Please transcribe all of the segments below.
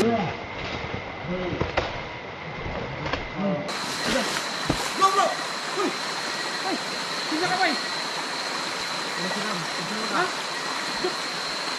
Bro, bro! Uy! Ay! Sino ka eh? Ha?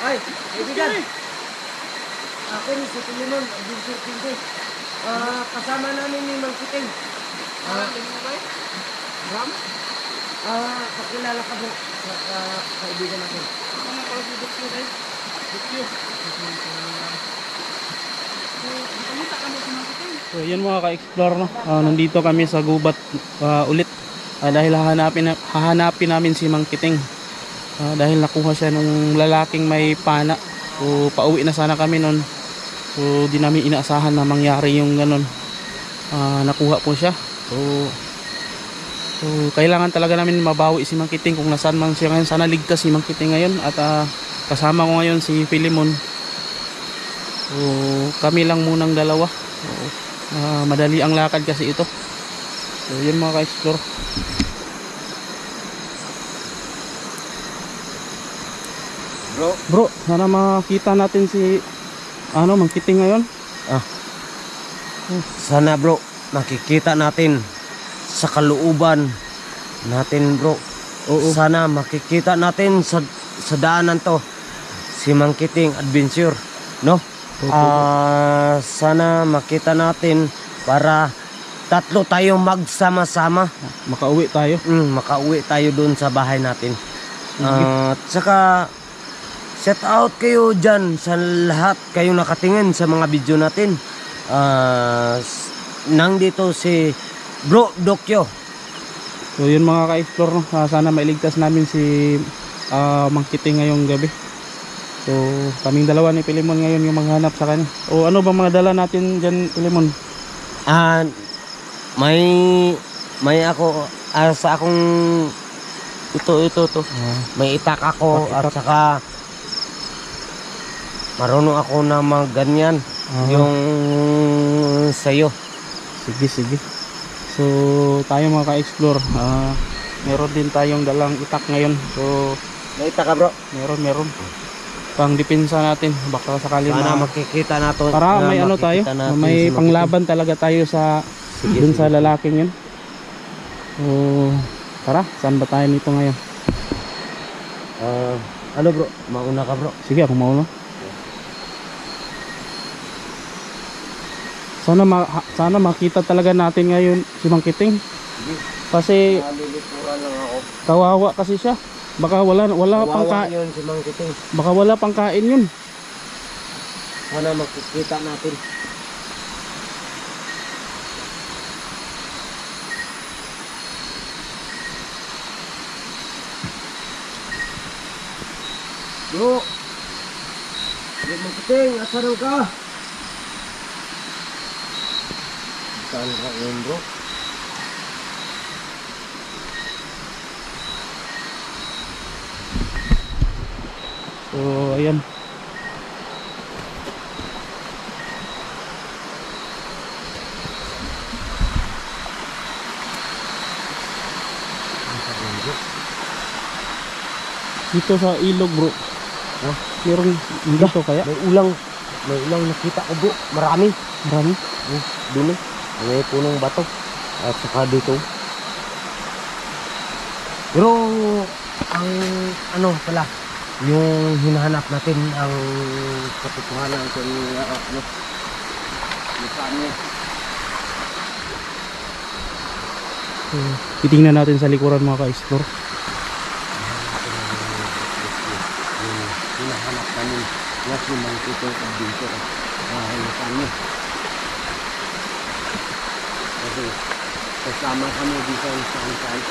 Ay, kaibigan. Ako ni si Pilimon, Adventure Pinto. Ah, kasama namin ni Mang Kiting. Ah, ano eh? Ram? Ah, pakilala ka po sa kaibigan natin. Ako nga pala si Dukyo eh. Dukyo kamita ka mo sa mga kiting. So yun mga ka-explore no. Ah, nandito kami sa gubat ah, ulit Ah, dahil hahanapin na- hahanapin namin si Mang Kiting. Ah, dahil nakuha siya nung lalaking may pana. So pauwi na sana kami noon. So di namin inaasahan na mangyari yung ganun. Ah, nakuha po siya. So So kailangan talaga namin mabawi si Mang Kiting kung nasaan man siya ngayon. Sana ligtas si Mang Kiting ngayon at ah, kasama ko ngayon si Philemon. So kami lang munang dalawa. So, Ah, madali ang lakad kasi ito. So, yun mga ka-explore. Bro, Bro, sana makita natin si ano, mangkiting ngayon. sana bro, makikita natin sa kalooban natin bro. Oo. Sana makikita natin sa, sa daanan to si Mang Kiting Adventure, no? Ah, sana makita natin para tatlo tayo magsama-sama. Makauwi tayo. Mm, makauwi tayo doon sa bahay natin. At saka shout out kayo dyan sa lahat kayo nakatingin sa mga video natin. Ah, s- nang dito si Bro Dokyo. So, yun mga ka-explore. No? Ah, sana mailigtas namin si ah, mangkiting ngayong gabi. So, kaming dalawa ni Pilimon ngayon yung maghanap sa kanya. O ano ba mga dala natin dyan, Pilimon? Ah, may may ako ah, sa akong ito ito to. Ah, May itak ako Ah, at itak. saka marunong ako na mag ganyan. ah, Yung sayo. Sige, sige. So, tayo mga ka-explore. ah, meron din tayong dalang itak ngayon. So, May itak ka bro. meron, meron. Pang depensa natin. Baka sakali Sana ma... makikita nato. Para na may ano tayo, may panglaban talaga tayo sa Sige, dun sige. sa lalaking yun. So, tara, saan ba tayo nito ngayon? Ah, ano bro? Mauna ka bro. Sige, ako mauna. Sana ma sana makita talaga natin ngayon si Mang Kiting. Kasi kawawa kasi siya. Baka wala wala pang Kawawa kain. yun si Mang Kiting. Baka wala pang kain yun. Sana makikita natin. Bro! Bro Mang Kiting, asan ka? Saan ka yun bro? So, ayan. Dito sa ilog bro. Huh? Meron dito kaya? May ulang. May ulang nakita ko bro. Marami. Marami. Oh, Dun eh. May punong bato. At saka dito. Pero ang ano pala yung hinahanap natin ang katotohanan kung uh, ano mukha niya. So, titingnan natin sa likuran mga ka-explore. Yung hinahanap namin na si Mang Tito Adventure. Ah, mukha niya. Kasi kasama kami dito sa saan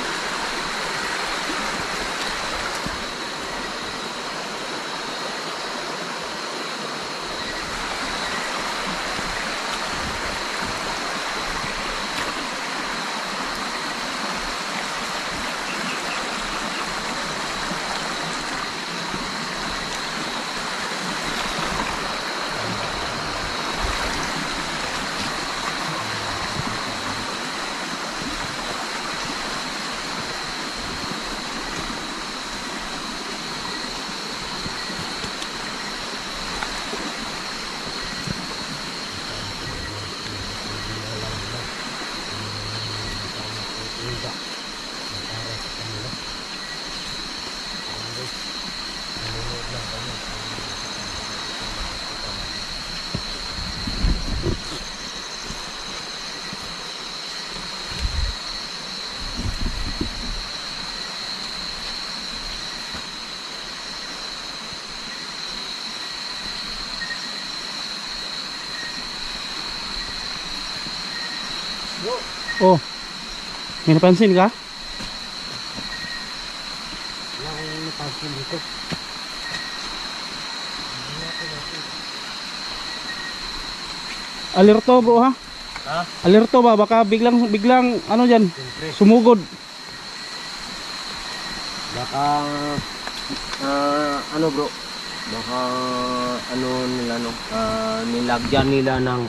Oh. May napansin ka? Wala akong napansin dito. Alerto bro ha? Ha? Alerto ba? Baka biglang, biglang, ano dyan, Siyempre. sumugod. Baka, ah, ano bro, baka, ano nila, no, ah, nilagyan nila ng,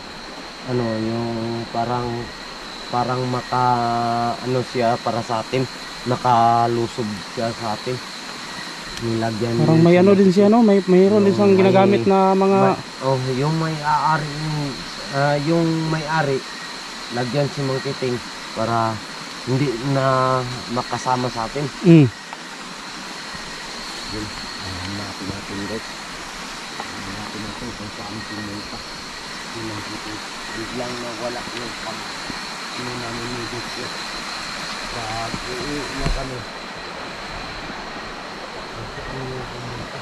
ano, yung parang, parang maka, ano siya para sa atin, nakalusob siya sa atin. Nilagyan Parang may ano din siya no? May, mayroon din siyang may- ginagamit na mga... Ma- oh, yung ah, yung may-ari, lagyan si Mang Kiting para hindi na makasama sa atin. Mm. Yun, hanapin natin guys. Hanapin natin kung saan pumunta. Yun ang Kiting. Biglang nawala yung pag ano namin ni Dutyo. Pag uwi na kami. Kung saan yung pumunta.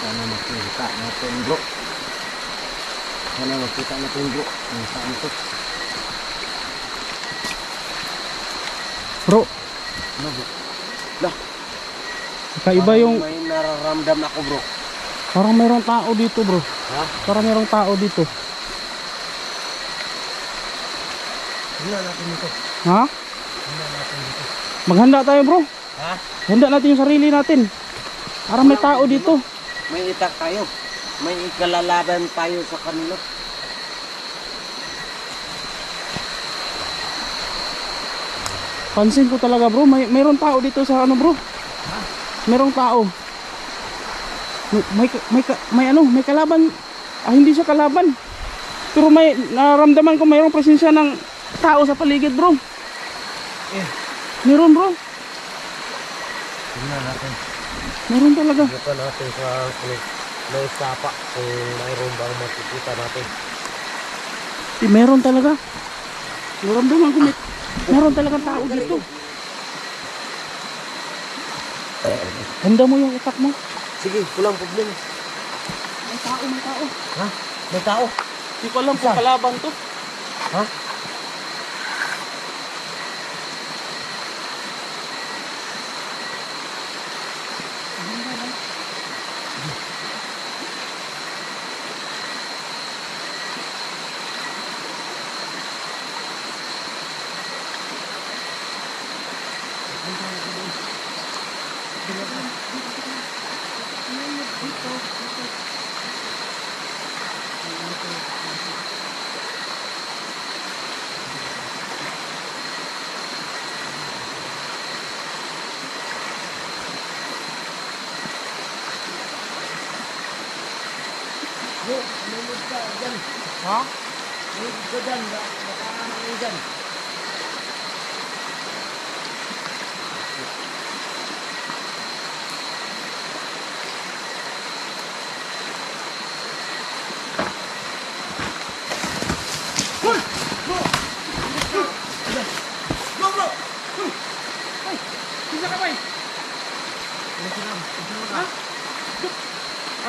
Sana makita natin bro. Sana makita natin bro. Kung saan. Bro, Ano bro? kakaiba yung... May nararamdam ako bro. Parang mayroong tao dito bro. Ha? Parang mayroong tao dito. Tingnan natin ito. Ha? Tingnan natin dito. Maghanda tayo bro. Ha? Handa natin yung sarili natin. Parang may tao dito. May itak tayo. May ikalalaban tayo sa kanila. Pansin ko talaga bro, may mayroong tao dito sa ano bro. Mayroong tao. May may, may ano, may kalaban. Ah, hindi siya kalaban. Pero may naramdaman ko mayroong presensya ng tao sa paligid bro. Eh. Meron bro. Tingnan natin. Meron talaga. Tingnan natin sa ano, may sapa kung mayroon bang makikita natin. Eh, meron talaga. Naramdaman ko may meron talaga tao dito. Handa mo yung utak mo. Sige, walang problema. May tao, may tao. Ha? May tao? Hindi ko alam kung kalaban to. Ha? Bro, lumod ka dyan. Ha? Lumod ka dyan. Baka ano dyan.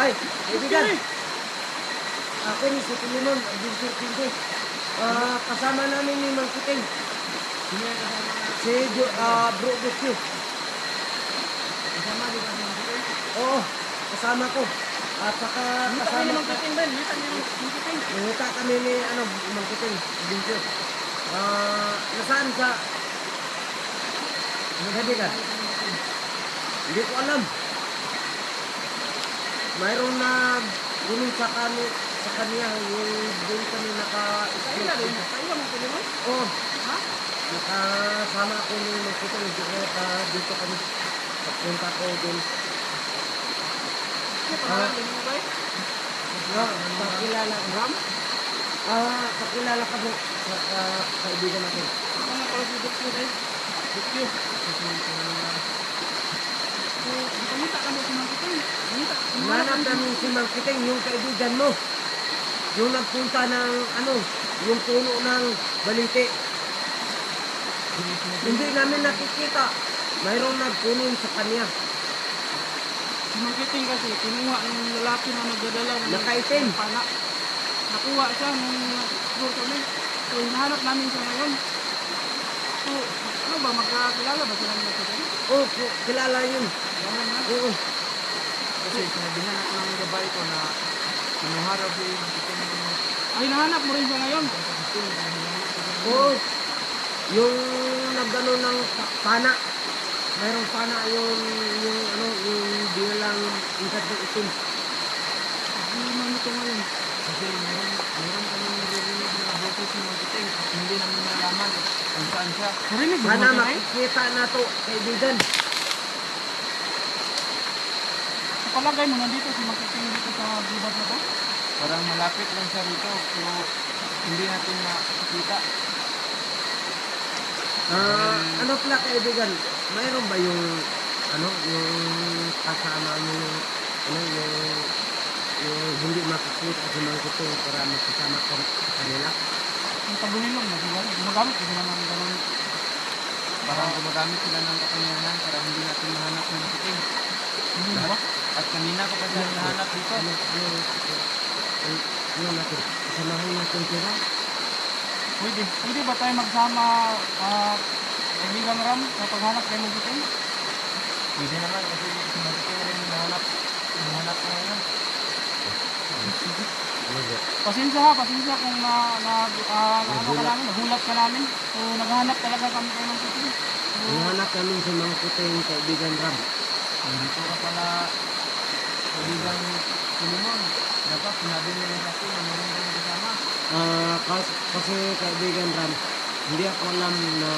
Ay, kaibigan. Ako ni si Pilimon, Adventure Pinto. Ah, kasama namin ni Mang na? Si ah, Bro Butyo. Kasama di ba si Mang Kiting? Oo, kasama ko. At saka Nakita kasama niyo Mang ka. Kiting din. Nakita niyo Mang Kiting. Nangita kami ni ano, Mang Kiting, Adventure. Ah, nasaan sa... Sabi ka? Hindi ko alam. Mayroon na gulong sa kani sa kanya yung doon kami naka Kayo na rin. Kayo Mang Kiting mo? Oh, Ha? nakasama ako ni Mang Kiting dito, ah, dito kami. Pagpunta ko doon. Ah, no, pakilala Ram? Ah, pakilala ka mo sa ah, kaibigan natin. Ako nga pala si Dukyo eh. Dukyo. So, kumita ka mo si Mang Kiting. Kumita. Nanap namin si Mang Kiting, yung kaibigan mo. Yung nagpunta ng ano, yung puno ng balite. Hindi namin nakikita. Mayroong nagpunin sa kanya. Si Mang Kiting kasi, kinuha ng lalaki na nagdadala ng Nakaitim. ng pana. Nakuha siya nung nag-tour kami. So, hinahanap namin siya ngayon. So, ano ba, magkakilala ba sila ni Mang Kiting? Oh, ki- kilala yun. Na. Oo. Kasi sinabihan ako ng gabay ko na manuharaw si Kiting Ay, hinahanap mo rin siya ngayon. Oo. Yung nagano ng pa- pana. Mayroong pana yung yung ano yung bilang ikat ng itim. Hindi man ito ngayon. Kasi meron, meron kami naririnig na boses ng mga Kiting at hindi namin nalaman kung saan siya. Narinig ba makikita na to kaibigan. Sa palagay mo, nandito si Mang Kiting dito sa gubat na to? Parang malapit lang siya rito pero hindi natin makikita. Ah, ano pala kaibigan? Mayroon ba yung ano yung kasama mo yung ano yung yung hindi makikita sa mga kuting para makasama ka sa kanila? Pagulilong na sila. Gumagamit ko sila ng ganun. Parang gumagamit sila ng kapangyarihan para hindi natin mahanap ng Kiting. Hindi ba? At kanina ko pa siya hinahanap dito. Ano, ano, ano, ano natin? Samahin natin sila? Pwede. Pwede ba tayo magsama uh, kaibigan Ram sa paghanap kay Mang Kiting? Pwede naman kasi si Kiting rin hinahanap. Hinahanap ko ngayon. Ano? Pasensya ha, pasensya kung na, na, ah, na ano ka namin, nagulat ka namin. So, naghahanap talaga kami kay Mang Kiting. So, Hinahanap namin sa mga kuting kaibigan Ram. Nandito ka pala kaibigan Pilimon. Dapat sinabi mo rin sa akin na meron kang kasama. Ah, kas- kasi kaibigan Ram, hindi ako alam na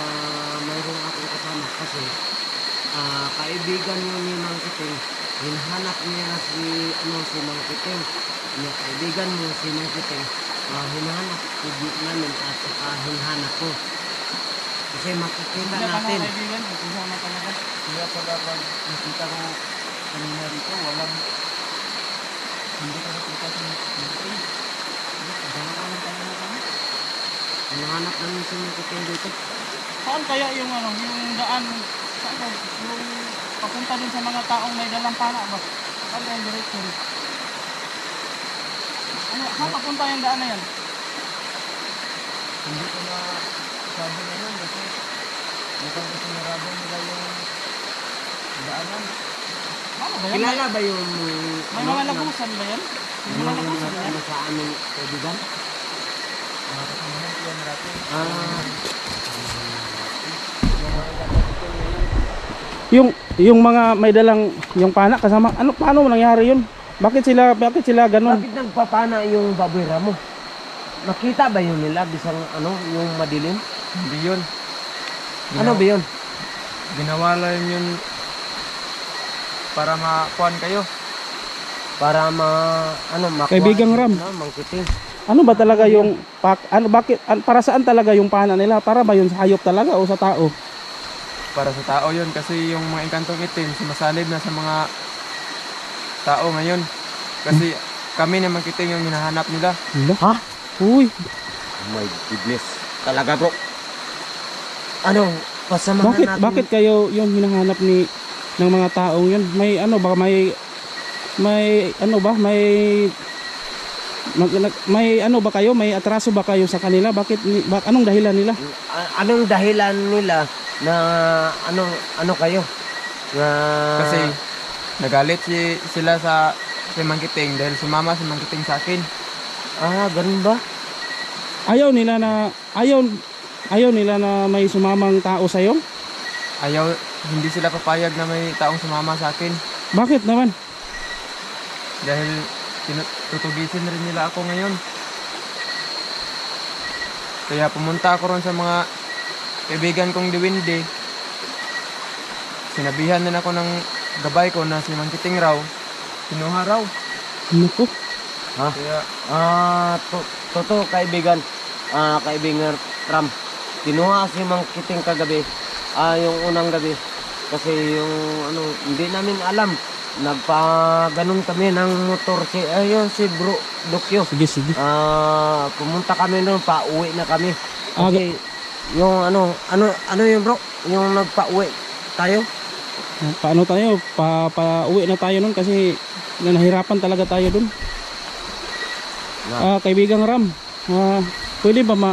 mayroong akong kasama kasi ah, kaibigan mo ni Mang Kiting, hinahanap niya si ano si Mang Kiting. Niya kaibigan mo si Mang Kiting, ah, hinahanap ko di- namin at saka hinahanap ko. Kasi makikita hindi natin. kaibigan, pasensya na talaga. Kaya pala pag nakita ko kanina walang Hinahanap si Mang Kiting dito. Saan kaya yung ano, yung daan, saan ba? Yung papunta dun sa mga taong may dalang pana ba? Saan kaya yung direction? Ano, saan papunta yung daan na yan? Hindi ko na sabi ngayon kasi mukhang kasi narado nila yung daanan. Ano ba yan? Kilala ba yung May lagusan ba yan? Yung mga ano sa aming kaibigan? Ah, Yung yung mga may dalang yung pana kasama ano paano nangyari yun? Bakit sila bakit sila ganun? Bakit nagpapana yung baboy ramo? Nakita ba yun nila bisang ano, yung madilim? Hindi yun. Ano ba yun? Ginawa lang yun para makuhan kayo. Para ma ano makuha Kaibigang Ram. Mangkiting. Ano ba talaga yung pak ano bakit an- para saan talaga yung pana nila? Para ba yun sa hayop talaga o sa tao? Para sa tao yun kasi yung mga inkantong itim sumasalib na sa mga tao ngayon. Kasi kami na magkiting yung hinahanap nila. Ha? Uy, Oh my goodness. Talaga bro. Ano, pasamahan bakit natin. bakit kayo yung hinahanap ni ng mga taong yun? May ano ba may may ano ba may mag- may ano ba kayo? May atraso ba kayo sa kanila? Bakit ni- ba, anong dahilan nila? Anong dahilan nila na ano ano kayo? Na Kasi nagalit si, sila sa si Mangkiting dahil sumama si Mangkiting sa akin. ah, ganun ba? Ayaw nila na ayaw ayaw nila na may sumamang tao sa iyo? Ayaw, hindi sila papayag na may taong sumama sa akin. Bakit naman? Dahil tutugisin rin nila ako ngayon. Kaya pumunta ako ron sa mga kaibigan kong diwindi. Sinabihan din ako ng gabay ko na si Mangkiting raw kinuha raw. Naku. Ha? Kaya, Ah, to, totoo kaibigan. Ah, kaibigan Ram. Kinuha si Mang Kiting kagabi. Ah, yung unang gabi. Kasi yung ano, hindi namin alam. Nagpa ganun kami ng motor si ayun si Bro Dokyo. Sige, sige. Ah, pumunta kami noon, pa-uwi na kami. Ah, Kasi yung ano, ano ano yung bro, yung nagpa-uwi tayo. Ah, Paano tayo? Pa, pa uwi na tayo nun kasi na- nahirapan talaga tayo dun. Ah, kaibigang Ram. Ah, pwede ba ma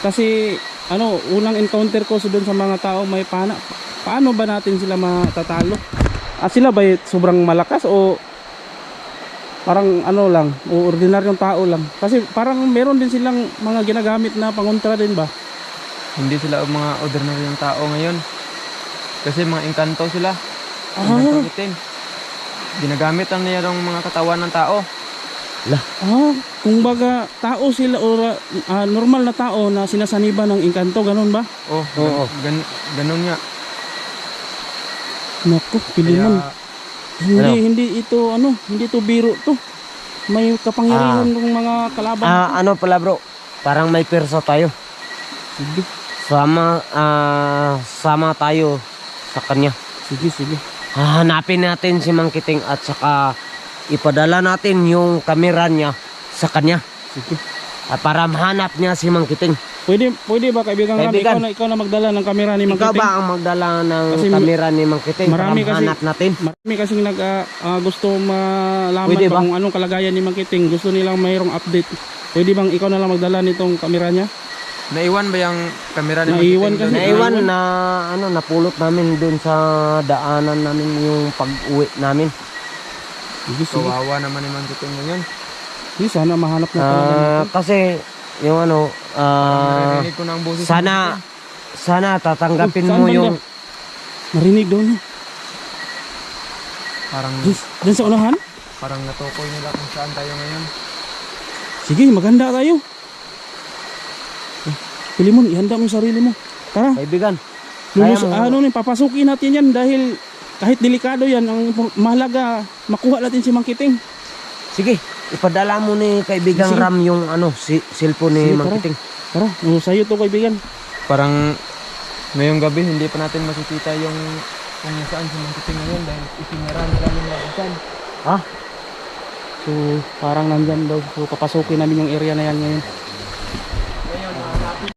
kasi ano, unang encounter ko sa dun sa mga taong may pana. Paano ba natin sila matatalo? At sila ba sobrang malakas o parang ano lang, o ordinaryong tao lang? Kasi parang meron din silang mga ginagamit na pangontra din ba? hindi sila mga ordinaryong tao ngayon. Kasi mga engkanto sila. Ah. Ginagamit ang nila ng mga katawan ng tao. Ah, kung baga tao sila o ah, normal na tao na sinasaniba ng engkanto, ganun ba? Oh, Oo. gan, ganun nga. Naku, Kaya, piliman. Hindi, Ano? hindi ito, ano, hindi ito biro to. May kapangyarihan ng mga kalaban. Ah, ano pala bro? Parang may perso tayo. Sige, Sama ah, sama tayo sa kanya. sige, sige. Hahanapin natin si Mang Kiting at saka ipadala natin yung kamera niya sa kanya. sige. Ah, para mahanap niya si Mang Kiting. Pwede, pwede ba kaibigan, Kaibigan. ikaw na, ikaw na magdala ng kamera ni Mang Ikaw Kiting? ba ang magdala ng Kasi kamera ni Mang Kiting para marami kasi- mahanap natin? Marami kasing nag, ah, ah, gusto malaman Pwede ba? kung anong kalagayan ni Mang Kiting. Gusto nilang mayroong update. Pwede bang ikaw na lang magdala nitong kamera niya? naiwan ba yung kamera ni Naiwan Makiting kasi. doon? Naiwan na ano napulot namin dun sa daanan namin yung pag-uwi namin. Kawawa naman ni Makiting ngayon. Sige, sana mahanap na natin. kasi yung ano ah, Naririnig ko na ang boses sana sana tatanggapin Oh, saan mo banda? yung Marinig doon. Parang, Diyan, diyan sa unahan? parang natukoy nila kung saan tayo ngayon. Sige, maganda tayo. Eh, Pilimon, ihanda mo yung sarili mo. Tara, kaibigan. Kaya mo- ano ni, papasukin natin yan dahil kahit delikado yan, ang mahalaga, makuha natin si Mang Kiting. Sige, ipadala mo ni kaibigan Sige. Ram yung ano si cellphone ni Sige, Mang tara. Kiting. Tara, sa'yo to kaibigan. Parang ngayong gabi hindi pa natin makikita yung kung saan si Makiting ngayon dahil isinara nila yung labasan. Ha? So, parang nandyan daw. So, papasukin namin yung area na yan ngayon.